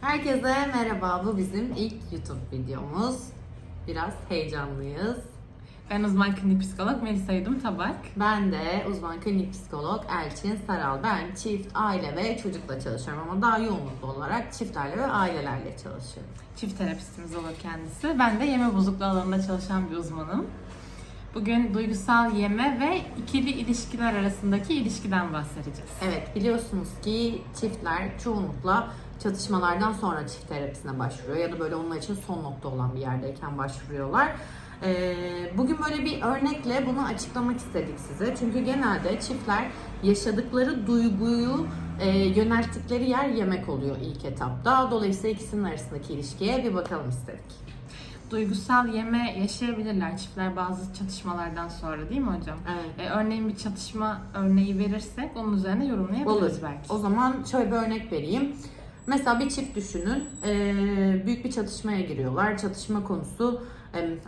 Herkese merhaba. Bu bizim ilk YouTube videomuz. Biraz heyecanlıyız. Ben uzman klinik psikolog Melisa Yudum Tabak. Ben de uzman klinik psikolog Elçin Saral. Ben çift, aile ve çocukla çalışıyorum ama daha yoğunluklu olarak çiftlerle ve ailelerle çalışıyorum. Çift terapistimiz olur kendisi. Ben de yeme bozukluğu alanında çalışan bir uzmanım. Bugün duygusal yeme ve ikili ilişkiler arasındaki ilişkiden bahsedeceğiz. Evet biliyorsunuz ki çiftler çoğunlukla çatışmalardan sonra çift terapisine başvuruyor ya da böyle onlar için son nokta olan bir yerdeyken başvuruyorlar. Ee, bugün böyle bir örnekle bunu açıklamak istedik size. Çünkü genelde çiftler yaşadıkları duyguyu e, yönelttikleri yer yemek oluyor ilk etapta. Dolayısıyla ikisinin arasındaki ilişkiye bir bakalım istedik. Duygusal yeme yaşayabilirler çiftler bazı çatışmalardan sonra değil mi hocam? Evet. Ee, örneğin bir çatışma örneği verirsek onun üzerine yorumlayabiliriz Olur. belki. O zaman şöyle bir örnek vereyim. Mesela bir çift düşünün. Büyük bir çatışmaya giriyorlar. Çatışma konusu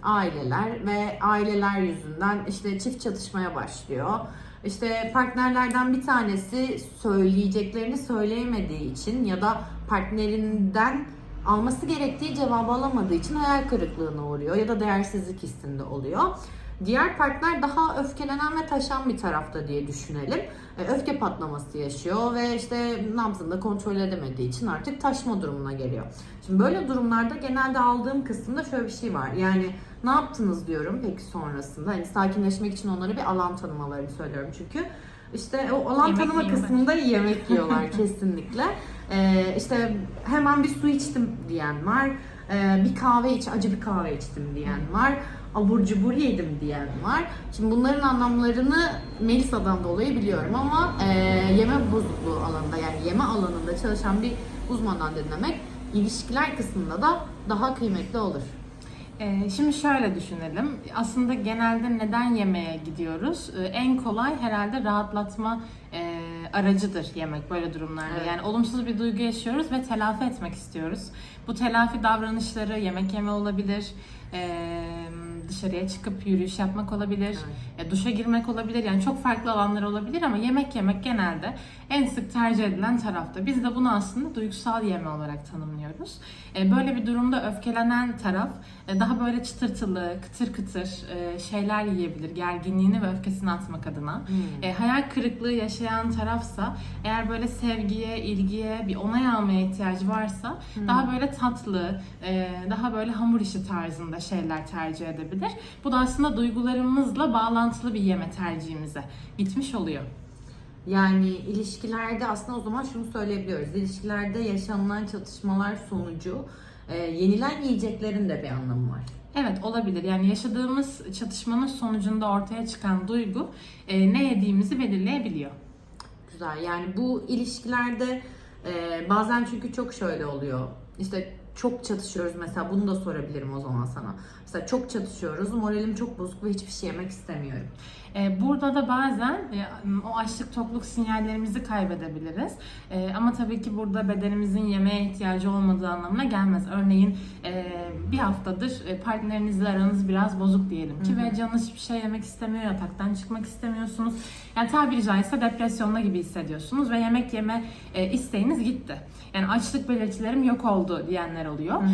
aileler ve aileler yüzünden işte çift çatışmaya başlıyor. İşte partnerlerden bir tanesi söyleyeceklerini söyleyemediği için ya da partnerinden alması gerektiği cevabı alamadığı için hayal kırıklığına uğruyor ya da değersizlik hissinde oluyor. Diğer partner daha öfkelenen ve taşan bir tarafta diye düşünelim. E, Öfke patlaması yaşıyor ve işte nabzını da kontrol edemediği için artık taşma durumuna geliyor. Şimdi böyle durumlarda genelde aldığım kısımda şöyle bir şey var. Yani ne yaptınız diyorum peki sonrasında. Hani sakinleşmek için onlara bir alan tanımalarını söylüyorum çünkü. İşte o alan Yemek tanıma yiyorlar. kısmında yemek yiyorlar kesinlikle. Ee, işte hemen bir su içtim diyen var. Ee, bir kahve iç, acı bir kahve içtim diyen var. Abur cubur yedim diyen var. Şimdi bunların anlamlarını Melisa'dan dolayı biliyorum ama e, yeme bozukluğu alanında yani yeme alanında çalışan bir uzmandan dinlemek ilişkiler kısmında da daha kıymetli olur. Ee, Şimdi şöyle düşünelim. Aslında genelde neden yemeğe gidiyoruz? Ee, En kolay herhalde rahatlatma e, aracıdır yemek böyle durumlarda. Evet. Yani olumsuz bir duygu yaşıyoruz ve telafi etmek istiyoruz. Bu telafi davranışları yemek yeme olabilir, e, dışarıya çıkıp yürüyüş yapmak olabilir, e, duşa girmek olabilir. Yani çok farklı alanlar olabilir ama yemek yemek genelde en sık tercih edilen tarafta. Biz de bunu aslında duygusal yeme olarak tanımlıyoruz. E, Böyle bir durumda öfkelenen taraf e, daha böyle çıtırtılı, kıtır kıtır e, şeyler yiyebilir. Gerginliğini ve öfkesini atmak adına. E, hayal kırıklığı yaşayan tarafsa eğer böyle sevgiye, ilgiye, bir onay almaya ihtiyacı varsa daha böyle tatlı, daha böyle hamur işi tarzında şeyler tercih edebilir. Bu da aslında duygularımızla bağlantılı bir yeme tercihimize gitmiş oluyor. Yani ilişkilerde aslında o zaman şunu söyleyebiliyoruz. İlişkilerde yaşanılan çatışmalar sonucu e, yenilen yiyeceklerin de bir anlamı var. Evet olabilir. Yani yaşadığımız çatışmanın sonucunda ortaya çıkan duygu e, ne yediğimizi belirleyebiliyor. Güzel. Yani bu ilişkilerde e, bazen çünkü çok şöyle oluyor. İşte çok çatışıyoruz mesela bunu da sorabilirim o zaman sana. Mesela çok çatışıyoruz, moralim çok bozuk ve hiçbir şey yemek istemiyorum. E, Burada da bazen e, o açlık tokluk sinyallerimizi kaybedebiliriz. E, Ama tabii ki burada bedenimizin yemeğe ihtiyacı olmadığı anlamına gelmez. Örneğin bir haftadır partnerinizle aranız biraz bozuk diyelim ki Hı hı. ve canınız hiçbir şey yemek istemiyor, yataktan çıkmak istemiyorsunuz. Yani tabiri caizse depresyonda gibi hissediyorsunuz ve yemek yeme isteğiniz gitti. Yani açlık belirtilerim yok oldu diyenler oluyor. Hı hı.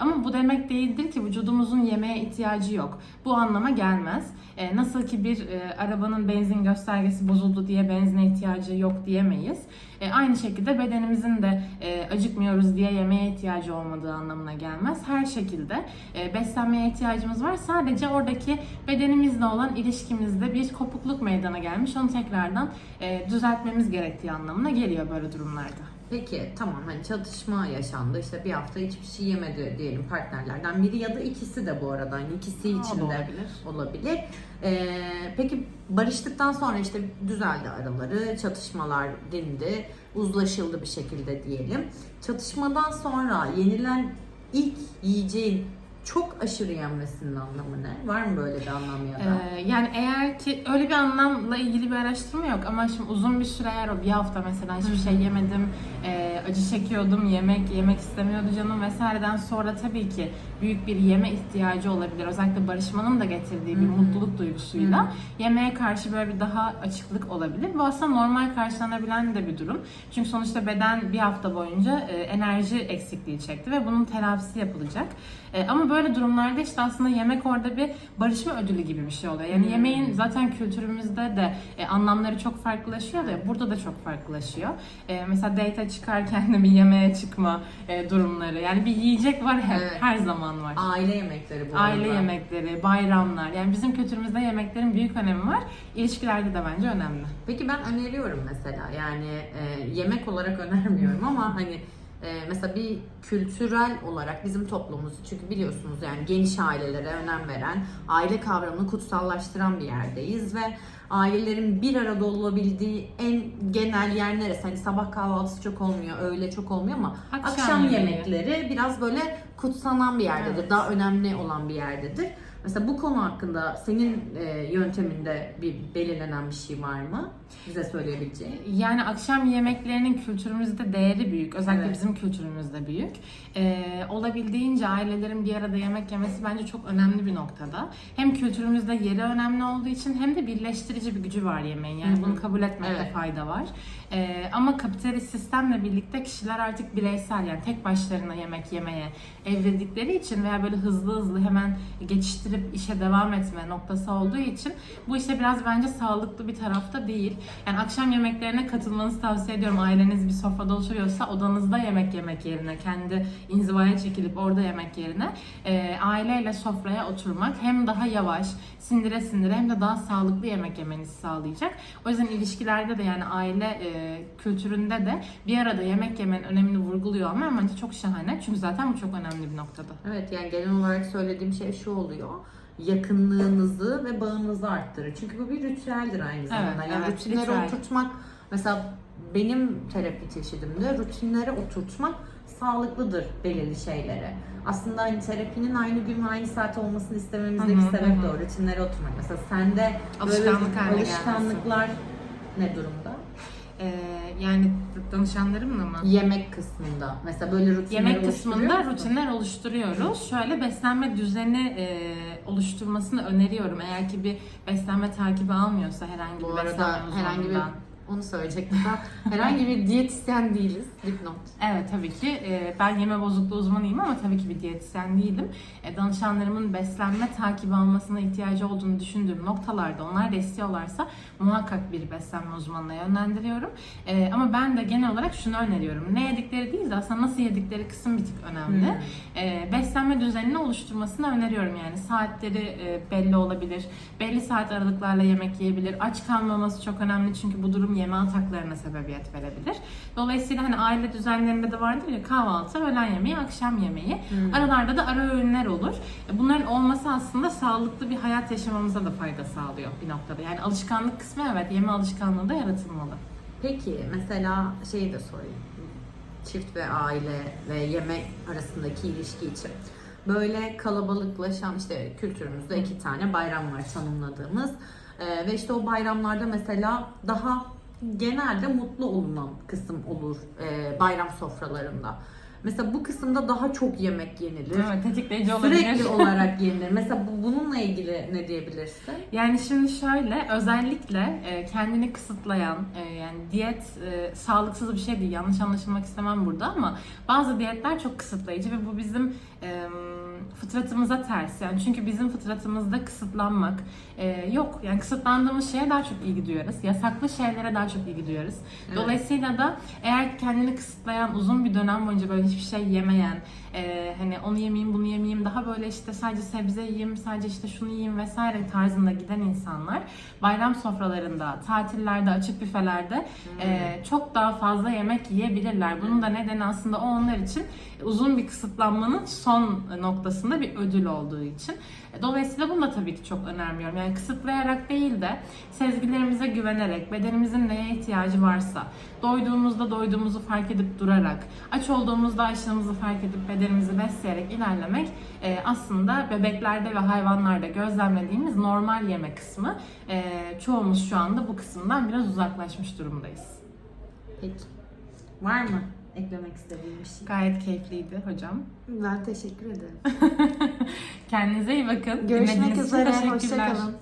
Ama bu demek değildir ki vücudumuzun yemeğe ihtiyacı yok. Bu anlama gelmez. Nasıl ki bir e, arabanın benzin göstergesi bozuldu diye benzine ihtiyacı yok diyemeyiz. E, aynı şekilde bedenimizin de e, acıkmıyoruz diye yemeğe ihtiyacı olmadığı anlamına gelmez. Her şekilde e, beslenmeye ihtiyacımız var. Sadece oradaki bedenimizle olan ilişkimizde bir kopukluk meydana gelmiş. Onu tekrardan e, düzeltmemiz gerektiği anlamına geliyor böyle durumlarda. Peki tamam hani çatışma yaşandı işte bir hafta hiçbir şey yemedi diyelim partnerlerden biri ya da ikisi de bu arada hani ikisi da için de olabilir. olabilir. Ee, peki barıştıktan sonra işte düzeldi araları, çatışmalar dindi, uzlaşıldı bir şekilde diyelim. Çatışmadan sonra yenilen ilk yiyeceğin çok aşırı yenmesinin anlamı ne? Var mı böyle bir anlam ya da? Ee, yani eğer ki öyle bir anlamla ilgili bir araştırma yok ama şimdi uzun bir süre eğer o bir hafta mesela hiçbir şey yemedim, e, acı çekiyordum, yemek yemek istemiyordu canım vesaireden sonra tabii ki büyük bir yeme ihtiyacı olabilir. Özellikle barışmanın da getirdiği bir mutluluk duygusuyla yemeğe karşı böyle bir daha açıklık olabilir. Bu aslında normal karşılanabilen de bir durum. Çünkü sonuçta beden bir hafta boyunca e, enerji eksikliği çekti ve bunun telafisi yapılacak. E, ama böyle durumlarda işte aslında yemek orada bir barışma ödülü gibi bir şey oluyor. Yani Hmm. yemeğin zaten kültürümüzde de e, anlamları çok farklılaşıyor da burada da çok farklılaşıyor. E, mesela date çıkarken de bir yemeğe çıkma e, durumları. Yani bir yiyecek var hep, Evet. her zaman var. Aile yemekleri bu Aile arada. yemekleri, bayramlar. Yani bizim kültürümüzde yemeklerin büyük önemi var. İlişkilerde de bence önemli. Peki ben öneriyorum mesela yani e, yemek olarak önermiyorum ama hani e, mesela bir kültürel olarak bizim toplumumuz çünkü biliyorsunuz yani geniş ailelere önem veren, aile kavramını kutsallaştıran bir yerdeyiz ve ailelerin bir arada olabildiği en genel yer neresi? Hani sabah kahvaltısı çok olmuyor, öğle çok olmuyor ama Akşam akşam, yemekleri biraz böyle kutsanan bir yerdedir, Evet. daha önemli olan bir yerdedir. Mesela bu konu hakkında senin e, yönteminde bir belirlenen bir şey var mı? Bize söyleyebileceğin. Yani akşam yemeklerinin kültürümüzde değeri büyük. Özellikle Evet. bizim kültürümüzde büyük. Ee, olabildiğince ailelerin bir arada yemek yemesi bence çok önemli bir noktada. Hem kültürümüzde yeri önemli olduğu için hem de birleştirici bir gücü var yemeğin. Yani bunu kabul etmekte Evet. fayda var. Ee, ama kapitalist sistemle birlikte kişiler artık bireysel yani tek başlarına yemek yemeye evrildikleri için veya böyle hızlı hızlı hemen geçiştirip işe devam etme noktası olduğu için bu işte biraz bence sağlıklı bir tarafta değil. Yani akşam yemeklerine katılmanızı tavsiye ediyorum. Aileniz bir sofrada oturuyorsa odanızda yemek yemek yerine, kendi inzivaya çekilip orada yemek yerine e, aileyle sofraya oturmak hem daha yavaş, sindire sindire hem de daha sağlıklı yemek yemenizi sağlayacak. O yüzden ilişkilerde de yani aile e, kültüründe de bir arada yemek yemenin önemini vurguluyor ama bence çok şahane. Çünkü zaten bu çok önemli bir noktada. Evet yani genel olarak söylediğim şey şu oluyor. Yakınlığınızı ve bağınızı arttırır. Çünkü bu bir ritüeldir aynı zamanda. yani evet, rutinleri ritüel. oturtmak mesela benim terapi çeşidimde rutinlere oturtmak sağlıklıdır belirli şeylere. Aslında hani terapinin aynı gün ve aynı saat olmasını istememizdeki Hı hı, sebep de o. Rutinlere oturmak. Mesela sende böyle Alışkanlık haline alışkanlıklar ne durumda? E, yani danışanlarımla mı? Yemek kısmında. Mesela böyle rutinler Yemek kısmında musun? rutinler oluşturuyoruz. Şöyle beslenme düzeni e, oluşturmasını öneriyorum. Eğer ki bir beslenme takibi almıyorsa herhangi Bu bir arada beslenme herhangi bir. Onu söyleyecektim. Herhangi bir diyetisyen değiliz. Dipnot. Evet tabii ki. Ee, Ben yeme bozukluğu uzmanıyım ama tabii ki bir diyetisyen değilim. E, Danışanlarımın beslenme takibi almasına ihtiyacı olduğunu düşündüğüm noktalarda onlar da istiyorlarsa muhakkak bir beslenme uzmanına yönlendiriyorum. E, Ama ben de genel olarak şunu öneriyorum. Ne yedikleri değil de aslında nasıl yedikleri kısım bir tık önemli. Hmm. E, beslenme düzenini oluşturmasını öneriyorum yani saatleri e, belli olabilir belli saat aralıklarla yemek yiyebilir aç kalmaması çok önemli çünkü bu durum yeme ataklarına sebebiyet verebilir dolayısıyla hani aile düzenlerinde de vardır ya kahvaltı öğlen yemeği akşam yemeği Hmm. aralarda da ara öğünler olur E, bunların olması aslında sağlıklı bir hayat yaşamamıza da fayda sağlıyor bir noktada yani alışkanlık kısmı evet yeme alışkanlığı da yaratılmalı Peki mesela şeyi de sorayım. Çift ve aile ve yemek arasındaki ilişki için. Böyle kalabalıklaşan işte kültürümüzde iki tane bayram var tanımladığımız. Ee, ve işte o bayramlarda mesela daha genelde mutlu olunan kısım olur e, bayram sofralarında. Mesela bu kısımda daha çok yemek yenilir. evet tetikleyici olabilir Sürekli olarak yenilir. Mesela bu, bununla ilgili ne diyebilirsin? Yani şimdi şöyle özellikle e, kendini kısıtlayan e, yani diyet e, sağlıksız bir şey değil yanlış anlaşılmak istemem burada ama bazı diyetler çok kısıtlayıcı ve bu bizim e, fıtratımıza ters. Yani çünkü bizim fıtratımızda kısıtlanmak e, yok. Yani kısıtlandığımız şeye daha çok ilgi duyarız. Yasaklı şeylere daha çok ilgi duyarız. Evet. dolayısıyla da eğer kendini kısıtlayan uzun bir dönem boyunca böyle hiçbir şey yemeyen e, hani onu yemeyeyim bunu yemeyeyim daha böyle işte sadece sebze yiyeyim sadece işte şunu yiyeyim vesaire tarzında giden insanlar bayram sofralarında tatillerde açık büfelerde e, çok daha fazla yemek yiyebilirler. Bunun da nedeni aslında o onlar için uzun bir kısıtlanmanın son noktası noktasında bir ödül olduğu için. E, Dolayısıyla bunu da tabii ki çok önermiyorum. Yani kısıtlayarak değil de sezgilerimize güvenerek, bedenimizin neye ihtiyacı varsa, doyduğumuzda doyduğumuzu fark edip durarak, aç olduğumuzda açlığımızı fark edip bedenimizi besleyerek ilerlemek e, aslında bebeklerde ve hayvanlarda gözlemlediğimiz normal yeme kısmı. E, çoğumuz şu anda bu kısımdan biraz uzaklaşmış durumdayız. Peki. Var mı eklemek istediğin bir şey? Gayet keyifliydi hocam. Ben teşekkür ederim. Kendinize iyi bakın. Görüşmek Dinlediğiniz için üzere. teşekkürler. Hoşçakalın.